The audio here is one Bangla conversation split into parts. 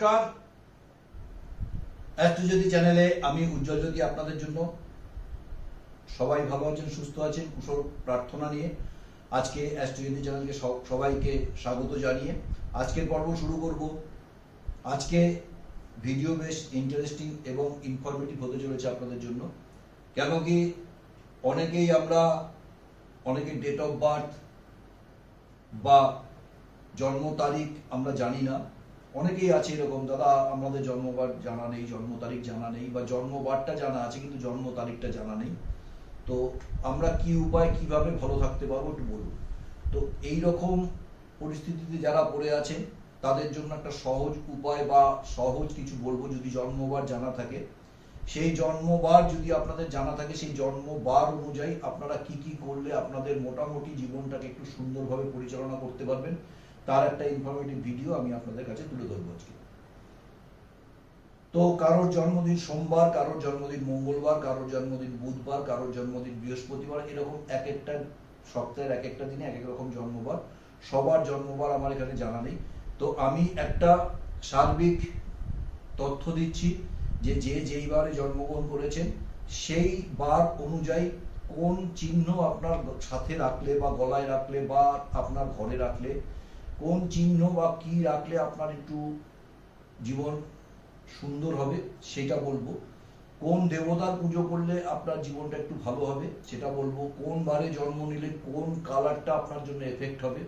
নমস্কার। অ্যাস্ট্রোজ্যোতি চ্যানেলে আমি উজ্জ্বল জ্যোতি আপনাদের জন্য। সবাই ভালো আছেন, সুস্থ আছেন? কুশল প্রার্থনা নিয়ে আজকে অ্যাস্ট্রোজ্যোতি চ্যানেলকে সব- সবাইকে স্বাগত জানিয়ে আজকের পর্ব শুরু করব। আজকে ভিডিও বেশ ইন্টারেস্টিং এবং ইনফরমেটিভ হতে চলেছে আপনাদের জন্য। কেন কি অনেকেই আমরা, অনেকে ডেট অফ বার্থ বা জন্ম তারিখ আমরা জানি না। অনেকেই আছে এরকম, দাদা, আমাদের জন্মবার জানা নেই, জন্ম তারিখ জানা নেই, বা জন্মবারটা জানা আছে, কিন্তু জন্ম তারিখটা জানা নেই। তো আমরা কি উপায়, কীভাবে ভালো থাকতে পারব একটু বলুন। তো এই রকম পরিস্থিতিতে যারা পড়ে আছেন তাদের জন্য একটা সহজ উপায় বা সহজ কিছু বলব, যদি জন্মবার জানা থাকে। সেই জন্মবার যদি আপনাদের জানা থাকে, সেই জন্মবার অনুযায়ী আপনারা কি কি করলে আপনাদের মোটামুটি জীবনটাকে একটু সুন্দরভাবে পরিচালনা করতে পারবেন। তার একটা ইনফরমেটিভ ভিডিও আমি আপনাদের কাছে তুলে ধরবো আজকে। তো কারোর জন্মদিন সোমবার, কারোর জন্মদিন মঙ্গলবার, কারোর জন্মদিন বুধবার, কারোর জন্মদিন বৃহস্পতিবার, এরকম এক একটা সপ্তাহের এক একটা দিনে এক এক রকম জন্মবার। সবার জন্মবার আমার এখানে জানা নেই। তো আমি একটা সার্বিক তথ্য দিচ্ছি যে যে যেই বারে জন্মগ্রহণ করেছেন, সেই বার অনুযায়ী কোন চিহ্ন আপনার সাথে রাখলে বা গলায় রাখলে বা আপনার ঘরে রাখলে কোন চিহ্ন বা কি রাখলে আপনার একটু জীবন সুন্দর হবে সেটা বলব। কোন দেবতার পুজো করলে আপনার জীবনটা একটু ভালো হবে সেটা বলব। কোন বারে জন্ম নিলে কোন কালারটা আপনার জন্য এফেক্ট হবে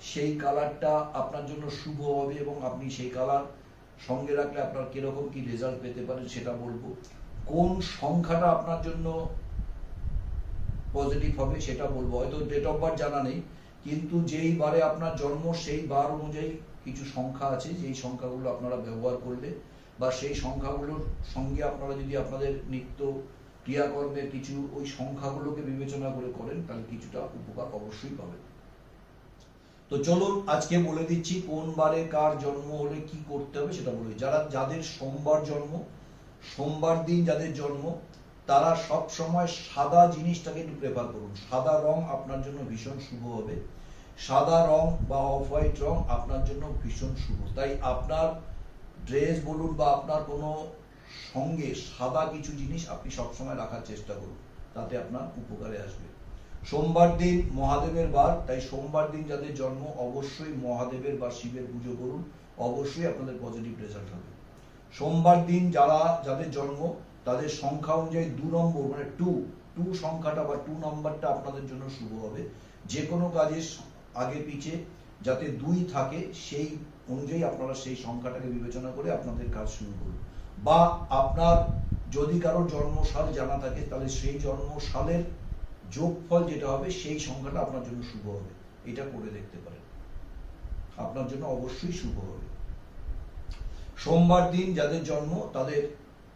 সেই কালারটা আপনার জন্য শুভ হবে এবং আপনি সেই কালার সঙ্গে রাখলে আপনার কীরকম কি রেজাল্ট পেতে পারেন সেটা বলব। কোন সংখ্যাটা আপনার জন্য পজিটিভ হবে সেটা বলব। হয়তো ডেট অফ বার্থ জানা নেই। কিন্তু যেই বারে আপনার জন্ম, সেই বার অনুযায়ী কিছু সংখ্যা আছে, যেই সংখ্যাগুলো আপনারা ব্যবহার করলে বা সেই সংখ্যাগুলোর সঙ্গে আপনারা যদি আপনাদের নিত্য ক্রিয়াকর্মের কিছু ওই সংখ্যাগুলোকে বিবেচনা করে করেন, তাহলে কিছুটা উপকার অবশ্যই পাবেন তো চলুন আজকে বলে দিচ্ছি কোন বারে কার জন্ম হলে কি করতে হবে সেটা বলে। যারা, যাদের সোমবার জন্ম, সোমবার দিন যাদের জন্ম তারা সব সময় সাদা জিনিসটাকে একটু প্রেফার করুন। সাদা রং আপনার জন্য ভীষণ শুভ হবে। সাদা রং বা অফ হোয়াইট রং আপনার জন্য ভীষণ শুভ। তাই আপনার ড্রেস বলুন বা আপনার কোনো সঙ্গে সাদা কিছু জিনিস আপনি সবসময় রাখার চেষ্টা করুন। তাতে আপনার উপকারে আসবে। সোমবার দিন মহাদেবের বার। তাই সোমবার দিন যাদের জন্ম, অবশ্যই মহাদেবের বা শিবের পুজো করুন। অবশ্যই আপনাদের পজিটিভ রেজাল্ট হবে। সোমবার দিন যারা, যাদের জন্ম তাদের সংখ্যা অনুযায়ী দু নম্বর মানে টু টু সংখ্যাটা বা টু নম্বরটা আপনাদের জন্য শুভ হবে। যে কোনো কাজে আগে পিছে যাতে দুই থাকে, সেই অনুযায়ী আপনারা সেই সংখ্যাটাকে বিবেচনা করে আপনাদের কাজ শুরু করুন। বা আপনার যদি কারোর জন্মসাল জানা থাকে, তাহলে সেই জন্মসালের যোগফল যেটা হবে, সেই সংখ্যাটা আপনার জন্য শুভ হবে। এটা করে দেখতে পারেন। আপনার জন্য অবশ্যই শুভ হবে। সোমবার দিন যাদের জন্ম, তাদের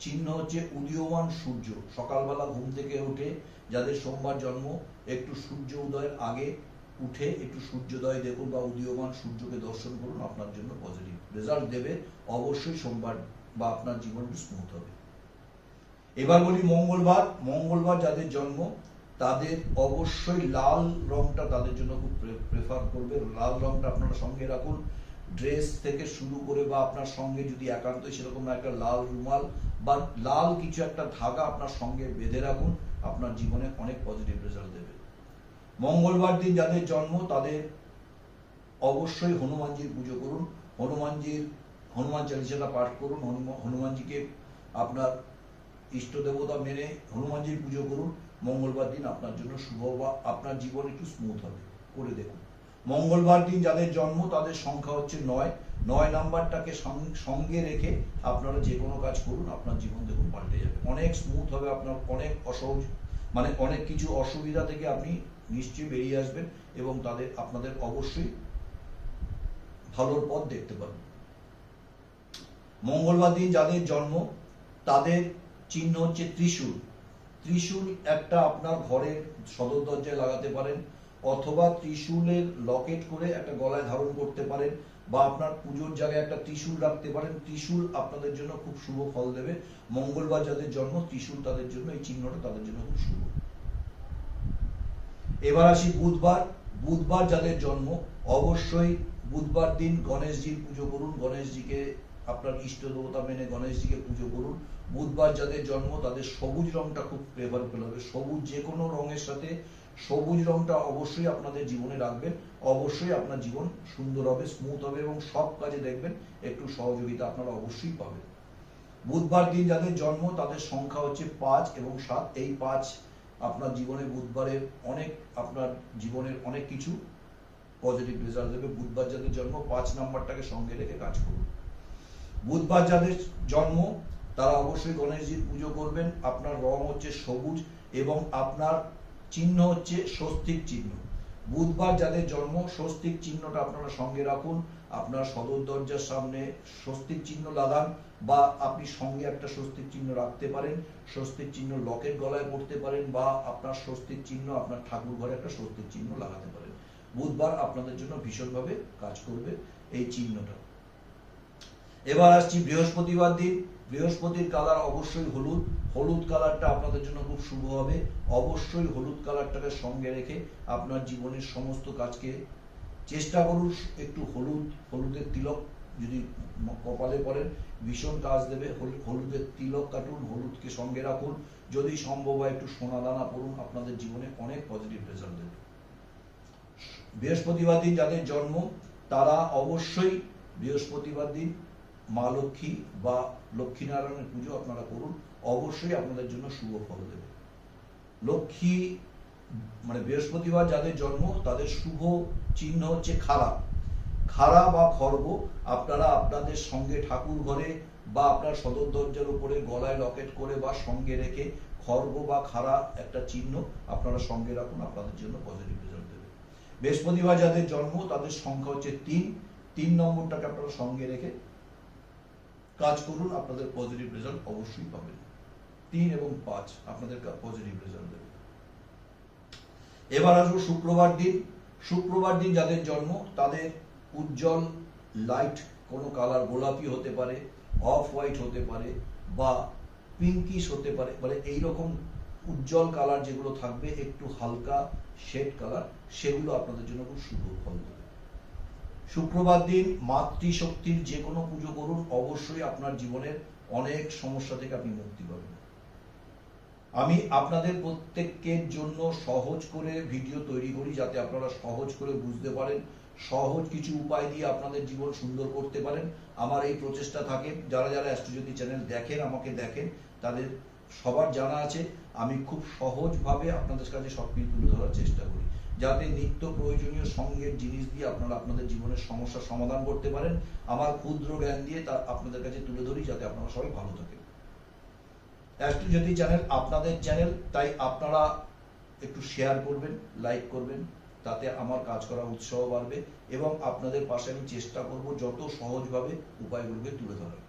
চিহ্ন হচ্ছে উদীয়মান সূর্য। সকালবেলা ঘুম থেকে উঠে যাদের সোমবার জন্ম, একটু সূর্য উদয়ের আগে উঠে একটু সূর্যোদয় দেখুন বা উদীয়মান সূর্যকে দর্শন করুন, আপনার জন্য পজিটিভ রেজাল্ট দেবে অবশ্যই সোমবার বা আপনার জীবন স্মুথ হবে। এবার বলি মঙ্গলবার। মঙ্গলবার যাদের জন্ম, তাদের অবশ্যই লাল রংটা তাদের জন্য খুব প্রেফার করবে লাল রংটা আপনারা সঙ্গে রাখুন। ড্রেস থেকে শুরু করে বা আপনার সঙ্গে যদি একান্ত সেরকম একটা লাল রুমাল বা লাল কিছু একটা ধাগা আপনার সঙ্গে বেঁধে রাখুন, আপনার জীবনে অনেক পজিটিভ রেজাল্ট দেবে। মঙ্গলবার দিন যাদের জন্ম, তাদের অবশ্যই হনুমানজির পুজো করুন। হনুমানজির, হনুমান চালিসাটা পাঠ করুন। হনুমানজিকে আপনার ইষ্ট দেবতা মেনে হনুমানজির পুজো করুন। মঙ্গলবার দিন আপনার জন্য শুভ বা আপনার জীবন একটু স্মুথ হবে। করে দেখুন। মঙ্গলবার দিন যাদের জন্ম, তাদের সংখ্যা হচ্ছে নয়। নয় নাম্বারটাকে সঙ্গে রেখে আপনারা যে কোনো কাজ করুন, আপনার জীবন দেখুন পাল্টে যাবে। অনেক স্মুথ হবে আপনার, অনেক অসহজ মানে অনেক কিছু অসুবিধা থেকে আপনি নিশ্চয়ই বেরিয়ে আসবেন এবং তাদের, আপনাদের অবশ্যই ভালোর পথ দেখতে পাবেন মঙ্গলবার দিন যাদের জন্ম, তাদের চিহ্ন হচ্ছে ত্রিশূল। ত্রিশূল একটা আপনার ঘরের সদর দরজায় লাগাতে পারেন অথবা ত্রিশূলের লকেট করে একটা গলায় ধারণ করতে পারেন বা আপনার পুজোর জায়গায় একটা ত্রিশূল রাখতে পারেন। ত্রিশূল আপনাদের জন্য খুব শুভ ফল দেবে। মঙ্গলবার যাদের জন্ম, ত্রিশূল তাদের জন্য, এই চিহ্নটা তাদের জন্য খুব শুভ। এবার আসি বুধবার। বুধবার যাদের জন্ম, অবশ্যই বুধবার দিন গণেশজির পুজো করুন। গণেশজিকে আপনার ইষ্ট দেবতা মেনে গণেশজিকে পুজো করুন। বুধবার যাদের জন্ম, তাদের সবুজ রংটা খুব ফেভারেবল হবে। সবুজ যে কোনো রঙের সাথে সবুজ রংটা অবশ্যই আপনাদের জীবনে রাখবেন, অবশ্যই আপনার জীবন সুন্দর হবে স্মুথ হবে এবং সব কাজে দেখবেন একটু সহযোগিতা আপনারা অবশ্যই পাবেন। বুধবার দিন যাদের জন্ম, তাদের সংখ্যা হচ্ছে পাঁচ এবং সাত। এই পাঁচ আপনার জীবনে বুধবারের অনেক, আপনার জীবনের অনেক কিছু পজিটিভ রেজাল্ট দেবে। বুধবার যাদের জন্ম, পাঁচ নাম্বারটাকে সঙ্গে রেখে কাজ করুন। বুধবার যাদের জন্ম, তারা অবশ্যই গণেশজির পুজো করবেন। আপনার রং হচ্ছে সবুজ এবং আপনার চিহ্ন হচ্ছে স্বস্তিক চিহ্ন। বুধবার যাদের জন্ম, স্বস্তিক চিহ্নটা আপনারা সঙ্গে রাখুন। আপনার সদর দরজার সামনে স্বস্তিক চিহ্ন লাগান বা আপনি সঙ্গে একটা স্বস্তিক চিহ্ন রাখতে পারেন। স্বস্তিক চিহ্ন লকেট গলায় পড়তে পারেন বা আপনার স্বস্তিক চিহ্ন আপনার ঠাকুর ঘরে একটা স্বস্তিক চিহ্ন লাগাতে পারেন। বুধবার আপনাদের জন্য ভীষণভাবে কাজ করবে এই চিহ্নটা। এবার আসছি বৃহস্পতিবার দিন। বৃহস্পতির কালার অবশ্যই হলুদ হলুদ কালারটা আপনাদের জন্য খুব শুভ হবে। অবশ্যই হলুদ কালারটাকে সঙ্গে রেখে আপনার জীবনের সমস্ত কাজকে চেষ্টা করুন, একটু হলুদ, হলুদের তিলক যদি কপালে পড়েন, ভীষণ কাজ দেবে। হল- হলুদের তিলক কাটুন, হলুদকে সঙ্গে রাখুন। যদি সম্ভব হয় একটু সোনা দানা পড়ুন, আপনাদের জীবনে অনেক পজিটিভ রেজাল্ট দেবে। বৃহস্পতিবার দিন যাদের জন্ম, তারা অবশ্যই বৃহস্পতিবার দিন মা লক্ষ্মী বা লক্ষ্মীনারায়ণের পুজো আপনারা করুন, অবশ্যই আপনাদের জন্য শুভ ফল দেবে। লক্ষ্মী মানে বৃহস্পতিবার যাদের জন্ম, তাদের শুভ চিহ্ন হচ্ছে খাড়া খাড়া বা খর্ব, আপনারা আপনাদের সঙ্গে ঠাকুর ঘরে বা আপনার সদর দরজার উপরে গলায় লকেট করে বা সঙ্গে রেখে খর্ব বা খাড়া একটা চিহ্ন আপনারা সঙ্গে রাখুন, আপনাদের জন্য পজিটিভ রেজাল্ট দেবে। বৃহস্পতিবার যাদের জন্ম, তাদের সংখ্যা হচ্ছে তিন। তিন নম্বরটাকে আপনারা সঙ্গে রেখে কাজ করুন, আপনাদের পজিটিভ রেজাল্ট অবশ্যই পাবেন। তিন এবং পাঁচ, আপনাদের পজিটিভ রেজাল্ট দেবে। এবার আসব শুক্রবার দিন। শুক্রবার দিন যাদের জন্ম, তাদের উজ্জ্বল লাইট কোনো কালার গোলাপি হতে পারে অফ হোয়াইট হতে পারে, বা পিঙ্কিশ হতে পারে মানে এইরকম উজ্জ্বল কালার যেগুলো থাকবে, একটু হালকা শেড কালার সেগুলো আপনাদের জন্য খুব শুভ ফল শুক্রবার দিন, মাতৃশক্তির যে কোনো পুজো করুন, অবশ্যই আপনার জীবনের অনেক সমস্যা থেকে আপনি মুক্তি পাবেন। আমি আপনাদের প্রত্যেকের জন্য সহজ করে ভিডিও তৈরি করি যাতে আপনারা সহজ করে বুঝতে পারেন, সহজ কিছু উপায় দিয়ে আপনাদের জীবন সুন্দর করতে পারেন। আমার এই প্রচেষ্টা থাকে, যারা যারা অ্যাস্ট্রোজ্যোতি চ্যানেল দেখেন, আমাকে দেখেন, তাদের সবার জানা আছে, আমি খুব সহজভাবে আপনাদের কাছে সব কিছু তুলে ধরার চেষ্টা করি। যাতে নিত্য প্রয়োজনীয় সঙ্গের জিনিস দিয়ে আপনারা আপনাদের জীবনের সমস্যার সমাধান করতে পারেন। আমার ক্ষুদ্র জ্ঞান দিয়ে তা আপনাদের কাছে তুলে ধরি যাতে আপনারা সবাই ভালো থাকেন। অ্যাস্ট্রোজ্যোতি চ্যানেল আপনাদের চ্যানেল, তাই আপনারা একটু শেয়ার করবেন লাইক করবেন, তাতে আমার কাজ করার উৎসাহ বাড়বে এবং আপনাদের পাশে আমি চেষ্টা করব যত সহজভাবে উপায়গুলোকে তুলে ধরার।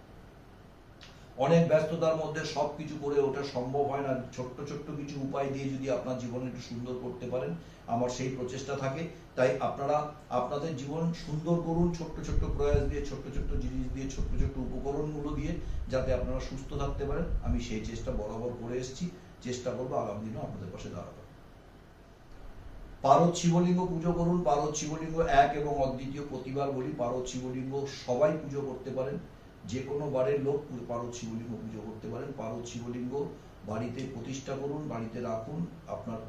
অনেক ব্যস্ততার মধ্যে সব কিছু করে ওঠা সম্ভব হয় না। ছোট্ট ছোট্ট কিছু উপায় দিয়ে যদি আপনার জীবন একটু সুন্দর করতে পারেন, আমার সেই প্রচেষ্টা থাকে। তাই আপনারা আপনাদের জীবন সুন্দর করুন, ছোট্ট ছোট্ট প্রয়াস দিয়ে, ছোট্ট ছোট্ট জিনিস দিয়ে, ছোট্ট ছোট্ট উপকরণগুলো দিয়ে, যাতে আপনারা সুস্থ থাকতে পারেন। আমি সেই চেষ্টা বরাবর করে এসেছি। চেষ্টা করব আগামী দিনও আপনাদের পাশে দাঁড়াবো। পারদ শিবলিঙ্গ পুজো করুন। পারদ শিবলিঙ্গ এক এবং অদ্বিতীয় প্রতিবার বলি, পারদ শিবলিঙ্গ সবাই পুজো করতে পারেন। যে কোনো বারের লোক পারদ শিবলিঙ্গ পুজো করতে পারেন। পারদ শিবলিঙ্গ বাড়িতে প্রতিষ্ঠা করুন, বাড়িতে রাখুন, আপনার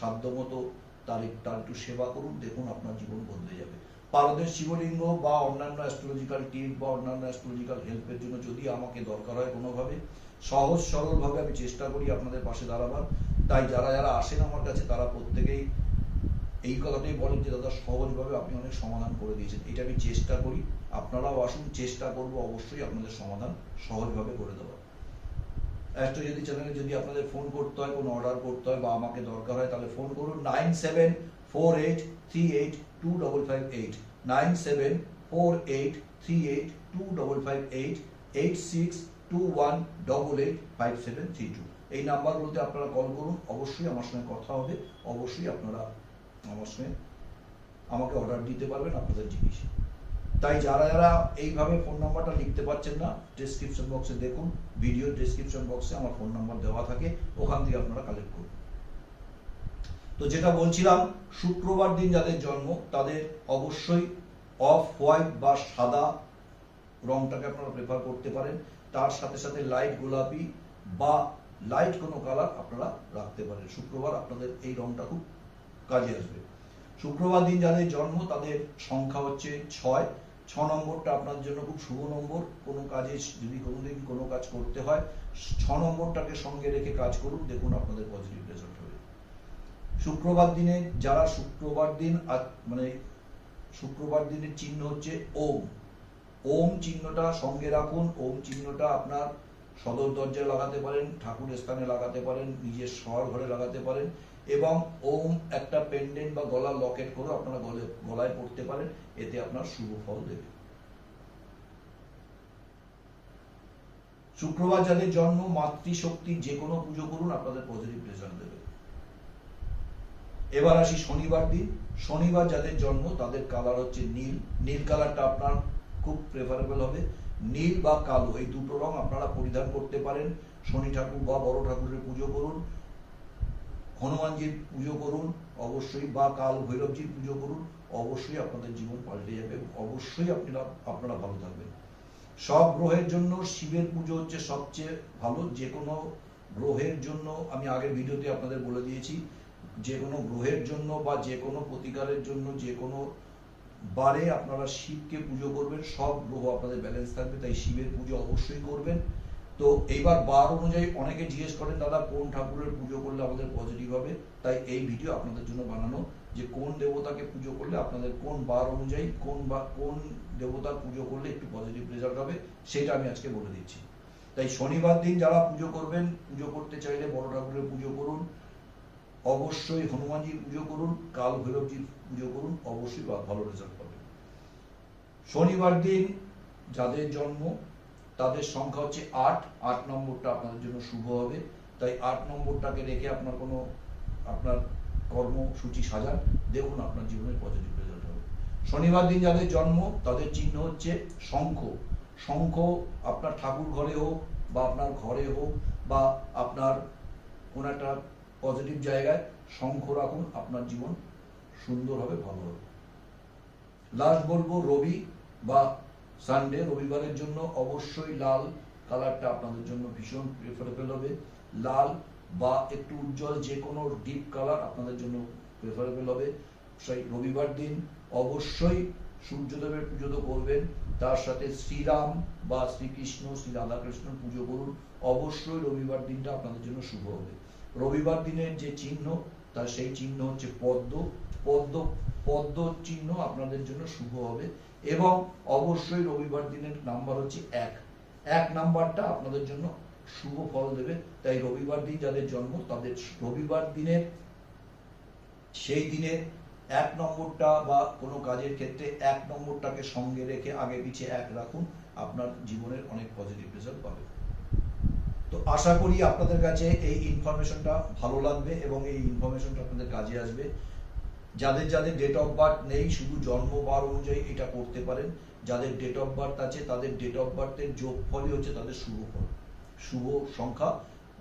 সাধ্যমতো তার তার একটু সেবা করুন, দেখুন আপনার জীবন বদলে যাবে। পারদের শিবলিঙ্গ বা অন্যান্য অ্যাস্ট্রোলজিক্যাল টিপ বা অন্যান্য অ্যাস্ট্রোলজিক্যাল হেল্পের জন্য যদি আমাকে দরকার হয় কোনোভাবে সহজ সরলভাবে আমি চেষ্টা করি আপনাদের পাশে দাঁড়াবার। তাই যারা যারা আসেন আমার কাছে, তারা প্রত্যেকেই এই কথাটাই বলেন যে, দাদা, সহজভাবে আপনি অনেক সমাধান করে দিয়েছেন। এটা আমি চেষ্টা করি। আপনারাও আসুন, চেষ্টা করব অবশ্যই আপনাদের সমাধান সহজভাবে করে দেওয়ার। অ্যাস্ট্রো যদি চ্যানেলে যদি আপনাদের ফোন করতে হয়, কোনো অর্ডার করতে হয় বা আমাকে দরকার হয়, তাহলে ফোন করুন। Nine seven four eight three eight two double five eight. Nine seven four eight three eight two double five eight eight six two one double eight five seven three two. এই নাম্বারগুলোতে আপনারা কল করুন। অবশ্যই আমার সঙ্গে কথা হবে। অবশ্যই আপনারা সঙ্গে। আমাকে অর্ডার দিতে পারবেন আপনাদের জিনিস। তাই যারা যারা এইভাবে ফোন নাম্বারটা লিখতে পারছেন না ডেসক্রিপশন বক্সে দেখুন ভিডিও ডেসক্রিপশন বক্সে আমার ফোন নাম্বার দেওয়া থাকে, ওখান থেকে আপনারা কালেক্ট করুন। তো যেটা বলছিলাম, শুক্রবার দিন যাদের জন্ম, তাদের অবশ্যই অফ হোয়াইট বা সাদা রংটাকে আপনারা প্রেফার করতে পারেন। তার সাথে সাথে লাইট গোলাপি বা লাইট কোনো কালার আপনারা রাখতে পারেন। শুক্রবার আপনাদের এই রংটা খুব কাজে আসবে। শুক্রবার দিন যাদের জন্ম, তাদের সংখ্যা হচ্ছে ছয়। ছ নম্বরটা আপনার জন্য খুব শুভ নম্বর। কোনো কাজে যদি কোনোদিন কোনো কাজ করতে হয়, ছ নম্বরটাকে সঙ্গে রেখে কাজ করুন। দেখুন আপনাদের পজিটিভ রেজাল্ট হবে। শুক্রবার দিনে যারা শুক্রবার দিন মানে শুক্রবার দিনের চিহ্ন হচ্ছে ওম। ওম চিহ্নটা সঙ্গে রাখুন। ওম চিহ্নটা আপনার সদর দরজায় লাগাতে পারেন, ঠাকুরের স্থানে লাগাতে পারেন, নিজের শহর ঘরে লাগাতে পারেন। এবং ওম একটা পেন্ডেন্ট বা গলার লকেট করে আপনারা গলে, গলায় পড়তে পারেন, এতে আপনার শুভ ফল দেবে। শুক্রবার যাদের জন্ম মাতৃশক্তির যে কোনো পুজো করুন, আপনাদের পজিটিভ রেজাল্ট দেবে। এবার আসি শনিবার দিন। শনিবার যাদের জন্ম, তাদের কালার হচ্ছে নীল। নীল কালারটা আপনার খুব প্রেফারেবল হবে। নীল বা কালো, এই দুটো রং আপনারা পরিধান করতে পারেন। শনি ঠাকুর বা বড় ঠাকুরের পুজো করুন। হনুমানজির পুজো করুন, অবশ্যই, বা কাল ভৈরবজির পুজো করুন, অবশ্যই আপনাদের জীবন পাল্টে যাবে, অবশ্যই আপনারা আপনারা ভালো থাকবেন। সব গ্রহের জন্য শিবের পুজো হচ্ছে সবচেয়ে ভালো, যে কোনো গ্রহের জন্য, আমি আগের ভিডিওতে আপনাদের বলে দিয়েছি, যে কোনো গ্রহের জন্য বা যে কোনো প্রতিকারের জন্য, যে কোনো বারে আপনারা শিবকে পুজো করবেন, সব গ্রহ আপনাদের ব্যালেন্স থাকবে, তাই শিবের পুজো অবশ্যই করবেন। তো এইবার বার অনুযায়ী অনেকে জিজ্ঞেস করেন, দাদা, কোন ঠাকুরের পুজো করলে আমাদের পজিটিভ হবে? তাই এই ভিডিও আপনাদের জন্য বানানো যে কোন দেবতাকে পুজো করলে আপনাদের কোন বার অনুযায়ী কোন বা কোন দেবতার পুজো করলে একটু পজিটিভ রেজাল্ট হবে, সেটা আমি আজকে বলে দিচ্ছি। তাই শনিবার দিন যারা পুজো করবেন, পুজো করতে চাইলে বড় ঠাকুরের পুজো করুন। অবশ্যই হনুমানজির পুজো করুন, কাল ভৈরবজির পুজো করুন, অবশ্যই ভালো রেজাল্ট পাবেন। শনিবার দিন যাদের জন্ম তাদের সংখ্যা হচ্ছে আট। আট নম্বরটা আপনাদের জন্য শুভ হবে। তাই আট নম্বরটাকে রেখে আপনার কোনো আপনার কর্মসূচি সাজান। দেখুন আপনার জীবনের পজিটিভ রেজাল্ট হবে। শনিবার দিন যাদের জন্ম, তাদের চিহ্ন হচ্ছে শঙ্খ। শঙ্খ আপনার ঠাকুর ঘরে হোক বা আপনার ঘরে হোক বা আপনার কোন একটা পজিটিভ জায়গায় শঙ্খ রাখুন, আপনার জীবন সুন্দর হবে, ভালো হবে। লাস্ট বলব, রবি বা সানডে রবিবারের জন্য অবশ্যই লাল কালারটা আপনাদের জন্য ভীষণ প্রেফারেবল হবে। লাল বা একটু উজ্জ্বল যে কোনো ডিপ কালার আপনাদের জন্য প্রেফারেবল হবে। সেই রবিবার দিন অবশ্যই সূর্যদেবের পুজো তো করবেন। তার সাথে শ্রীরাম বা শ্রীকৃষ্ণ, শ্রী রাধাকৃষ্ণর পুজো করুন। অবশ্যই রবিবার দিনটা আপনাদের জন্য শুভ হবে। রবিবার দিনের যে চিহ্ন, তার সেই চিহ্ন হচ্ছে পদ্ম। পদ্ম পদ্ম চিহ্ন আপনাদের জন্য শুভ হবে। এবং অবশ্যই রবিবার দিনের নাম্বার হচ্ছে এক। এক নাম্বারটা আপনাদের জন্য শুভ ফল দেবে। তাই রবিবার দিন যাদের জন্ম, তাদের রবিবার দিনের, সেই দিনে এক নম্বরটা বা কোনো কাজের ক্ষেত্রে এক নম্বরটাকে সঙ্গে রেখে আগে পিছিয়ে এক রাখুন, আপনার জীবনের অনেক পজিটিভ রেজাল্ট পাবে তো আশা করি আপনাদের কাছে এই ইনফরমেশনটা ভালো লাগবে এবং এই ইনফরমেশনটা আপনাদের কাজে আসবে। যাদের যাদের ডেট অফ বার্থ নেই, শুধু জন্ম বার অনুযায়ী এটা করতে পারেন। যাদের ডেট অফ বার্থ আছে, তাদের ডেট অফ বার্থের যোগ ফলই হচ্ছে তাদের শুভ ফল শুভ সংখ্যা,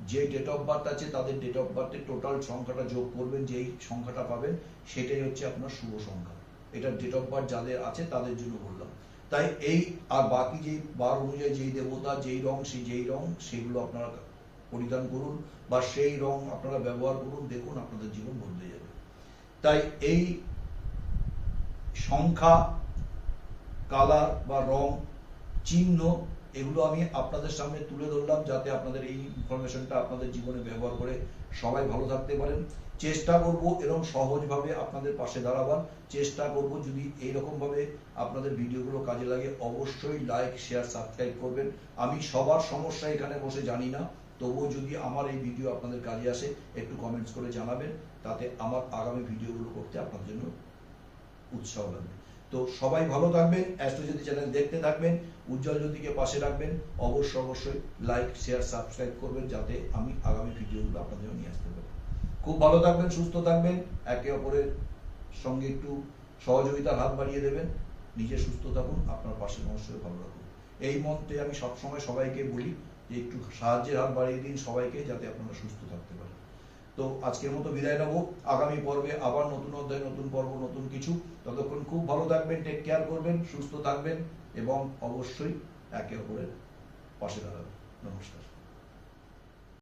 যে ডেট অফ বার্থ আছে, তাদের ডেট অফ বার্থের টোটাল সংখ্যাটা যোগ করবেন, যেই সংখ্যাটা পাবেন, সেটাই হচ্ছে আপনার শুভ সংখ্যা। এটা ডেট অফ বার্থ যাদের আছে, তাদের জন্য বললাম। তাই এই আর বাকি যে বার অনুযায়ী যেই দেবতা, যেই রং, সেই যেই রং, সেগুলো আপনারা পরিধান করুন, বা সেই রং আপনারা ব্যবহার করুন, দেখুন আপনাদের জীবন বদলে যাবে। তাই এই সংখ্যা, কালার বা রং, চিহ্ন এগুলো আমি আপনাদের সামনে তুলে ধরলাম যাতে আপনাদের এই ইনফরমেশনটা আপনাদের জীবনে ব্যবহার করে সবাই ভালো থাকতে পারেন। চেষ্টা করব এরকম সহজভাবে আপনাদের পাশে দাঁড়াবার। চেষ্টা করব যদি এইরকম ভাবে আপনাদের ভিডিওগুলো কাজে লাগে, অবশ্যই লাইক শেয়ার সাবস্ক্রাইব করবেন। আমি সবার সমস্যা এখানে বসে জানি না। তবুও যদি আমার এই ভিডিও আপনাদের কাজে আসে, একটু কমেন্টস করে জানাবেন, তাতে আমার আগামী ভিডিওগুলো করতে আপনার জন্য উৎসাহ লাগবে। তো সবাই ভালো থাকবেন অ্যাস্ট্রোজ্যোতি চ্যানেল দেখতে থাকবেন, উজ্জ্বল জ্যোতিকে পাশে রাখবেন অবশ্যই অবশ্যই লাইক শেয়ার সাবস্ক্রাইব করবেন, যাতে আমি আগামী ভিডিওগুলো আপনাদের জন্য নিয়ে আসতে পারি। খুব ভালো থাকবেন, সুস্থ থাকবেন, একে অপরের সঙ্গে একটু সহযোগিতার হাত বাড়িয়ে দেবেন, নিজে সুস্থ থাকুন, আপনার পাশে মানুষকে ভালো রাখুন এই মন্ত্রে আমি সবসময় সবাইকে বলি যে একটু সাহায্যের হাত বাড়িয়ে দিন সবাইকে যাতে আপনারা সুস্থ থাকতে পারেন। তো আজকের মতো বিদায় নেব। আগামী পর্বে আবার নতুন অধ্যায়, নতুন পর্ব, নতুন কিছু। ততক্ষণ খুব ভালো থাকবেন টেক কেয়ার করবেন, সুস্থ থাকবেন এবং অবশ্যই একে অপরের পাশে দাঁড়াবেন। নমস্কার।